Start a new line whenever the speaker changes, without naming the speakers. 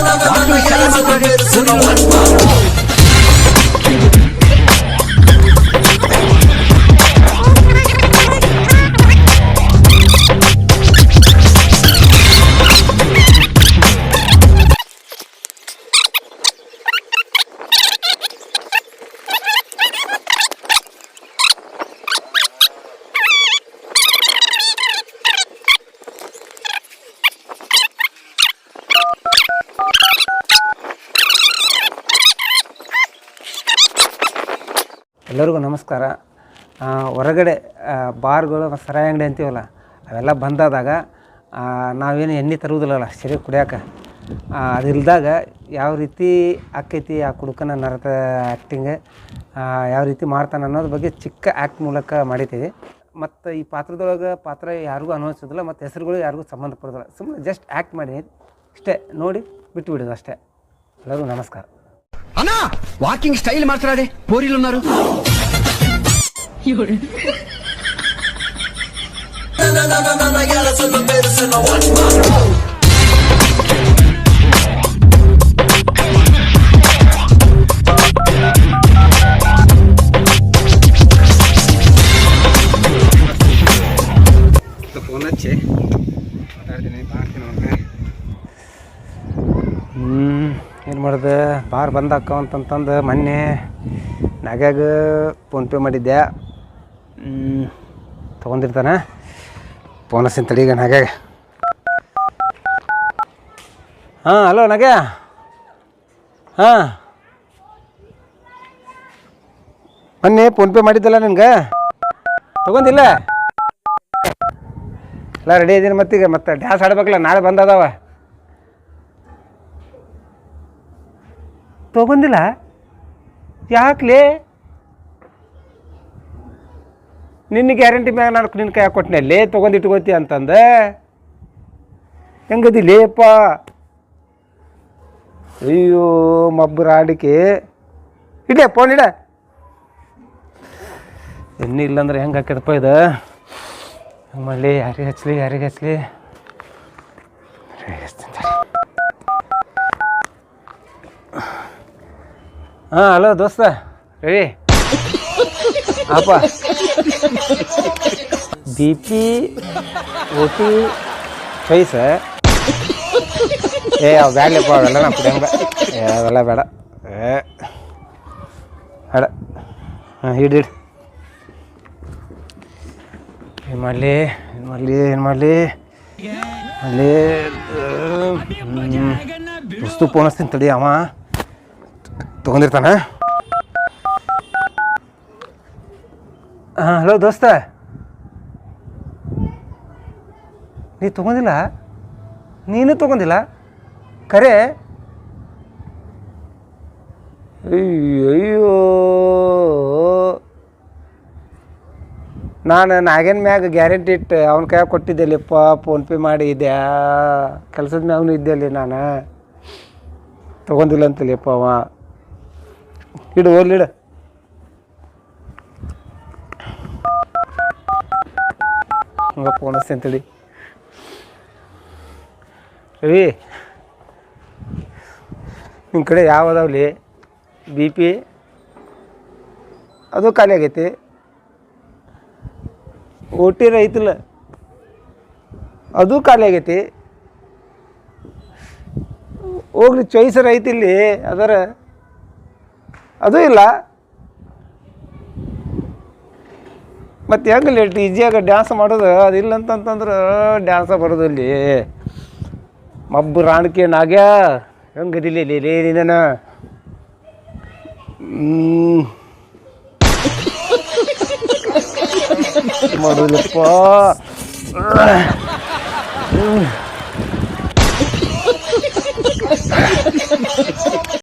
أنا غير سنه
ಎಲ್ಲರಿಗೂ ನಮಸ್ಕಾರ. ಹೊರಗಡೆ ಬಾರ್ಗಳು ಮತ್ತು ಸರಾಯಿ ಅಂಗಡಿ ಅಂತೀವಲ್ಲ, ಅವೆಲ್ಲ ಬಂದಾದಾಗ ನಾವೇನು ಎಣ್ಣೆ ತರುವುದಿಲ್ಲಲ್ಲ ಶರೀರ ಕುಡಿಯೋಕೆ. ಅದಿಲ್ದಾಗ ಯಾವ ರೀತಿ ಆಕೈತಿ ಆ ಕುಡುಕನ ನರತ ಆ್ಯಕ್ಟಿಂಗ್ ಯಾವ ರೀತಿ ಮಾಡ್ತಾನೆ ಅನ್ನೋದ್ರ ಬಗ್ಗೆ ಚಿಕ್ಕ ಆ್ಯಕ್ಟ್ ಮೂಲಕ ಮಾಡಿದ್ದೀವಿ. ಮತ್ತು ಈ ಪಾತ್ರದೊಳಗೆ ಪಾತ್ರ ಯಾರಿಗೂ ಅನ್ವಯಿಸೋದಿಲ್ಲ ಮತ್ತು ಹೆಸರುಗಳು ಯಾರಿಗೂ ಸಂಬಂಧಪಡೋದಿಲ್ಲ ಸುಮ್ಮನೆ ಜಸ್ಟ್ ಆ್ಯಕ್ಟ್ ಮಾಡಿ ಇಷ್ಟೇ ನೋಡಿ ಬಿಟ್ಟುಬಿಡೋದು ಅಷ್ಟೇ. ಎಲ್ಲರಿಗೂ ನಮಸ್ಕಾರ.
వాకింగ్ స్టైల్ మార్చరాదే పోరీలు ఉన్నారు
నా, na na na na na, yeah, let's look at this in a watch. My- ಏನು ಮಾಡಿದೆ? ಬಾರ್ ಬಂದಾಕ ಅಂತಂತಂದು ಮೊನ್ನೆ ನಾಗ್ಯಾಗ ಫೋನ್ಪೇ ಮಾಡಿದ್ದೆ. ತೊಗೊಂಡಿರ್ತಾನೆ. ಪೋನಸಿನ ತಡೀಗ ನಾಗ್ಯಾಗ. ಹಾಂ, ಹಲೋ ನಾಗ್ಯ? ಹಾಂ. ಮೊನ್ನೆ ಫೋನ್ಪೇ ಮಾಡಿದ್ದಲ್ಲ ನಿನ್ಗೆ? ತೊಗೊಂಡಿಲ್ಲ? ಎಲ್ಲ ರೆಡಿ ಇದ್ದೀನಿ ಮತ್ತೀಗ ಮತ್ತೆ ಡ್ಯಾನ್ಸ್ ಆಡ್ಬೇಕಲ್ಲ, ನಾಳೆ ಬಂದದಾವ. ತೊಗೊಂದಿಲ್ಲ ಯಾಕಲೇ? ನಿನ್ನ ಗ್ಯಾರಂಟಿ ಮ್ಯಾಗ ನಾನು ನಿನ್ನ ಕೈ ಕೊಟ್ಟನೆ. ಲೇ, ತೊಗೊಂಡು ಅಂತಂದೆ. ಹೆಂಗದಿ ಲೇಪ ಅಯ್ಯೋ, ಮಬ್ಬರ ಆಡಿಕೆ. ಇಡೇ ಫೋನ್ ಇಡ. ಇಲ್ಲಂದ್ರೆ ಹೆಂಗೆ ಹಾಕಿದಪ್ಪ ಇದು? ಮಳೆ ಯಾರಿಗೆ ಹಚ್ಚಲಿ ಯಾರಿಗೆ ಹಚ್ಚಲಿ ಹಾಂ, ಹಲೋ ದೋಸ್ತ. ರವಿ ಅಪ್ಪ ಬಿ ಪಿ, ಓ ಟಿ ಚೈಸ. ಏ, ಅವು ಬ್ಯಾಡ್ಲಿಪ್ಪ ಅವೆಲ್ಲ ನಾ ಕುಡಿಯಂಗ ಅವೆಲ್ಲ ಬೇಡ. ಏ. ಬೇಡ. ಹಾಂ, ಹಿಡಿ ಹಿಡಿ. ಏನು ಮಾಡಲಿ? ಏನು ಮಾಡಲಿ? ಏನು ಮಾಡಲಿ? ಅಲ್ಲಿ ವಸ್ತು ಪೋಣಿಸ್ತೀನಿ ತಡಿ ಅವ. ತೊಗೊಂಡಿರ್ತಾನ. ಹಾಂ ಹಲೋ ದೋಸ್ತ. ನೀ ತೊಗೊಂಡಿಲ್ಲ? ನೀನು ತೊಗೊಂಡಿಲ್ಲ? ಕರೆ. ಅಯ್ಯೋ ನಾನು ನಾಗೇನ ಮ್ಯಾಗ ಗ್ಯಾರಂಟಿ ಇಟ್ಟು ಅವ್ನ ಕೈ ಕೊಟ್ಟಿದ್ದೆಲ್ಲಿಪ್ಪ ಫೋನ್ಪೇ ಮಾಡಿ ಇದೆ ಕೆಲಸದ ಇದ್ದೆ ಅಲ್ಲಿ ನಾನು. ತೊಗೊಂಡಿಲ್ಲ ಅಂತಲಿಯಪ್ಪ ಅವ. ಇಡು ಓದ್ಲಿಡ ಹಂಗ ಫೋನ್ ಅಂತೇಳಿ. ರವಿ ನಿಮ್ಮ ಕಡೆ ಯಾವ ಅದಾವಲಿ? ಬಿ ಪಿ ಅದು ಖಾಲಿ ಆಗೈತಿ. ಓಟಿ ಐತಿಲ್ಲ. ಅದು ಖಾಲಿ ಆಗೈತಿ. ಹೋಗ್ಲಿ ಚಾಯ್ಸರ್ ಐತಿ ಅದರ. ಅದು ಇಲ್ಲ. ಮತ್ತು ಹೆಂಗೆ ಲೇಟ್ ಈಜಿಯಾಗ ಡ್ಯಾನ್ಸ್ ಮಾಡೋದು ಅದಿಲ್ಲ ಅಂತಂತಂದ್ರೆ ಡ್ಯಾನ್ಸ ಬರೋದು ಇಲ್ಲಿ ಮಬ್ಬು ರಾಣಕಿ ನಾಗ್ಯ, ಹೆಂಗೆ ಅದಿಲ್ಲ ಲೇ ನೀನ?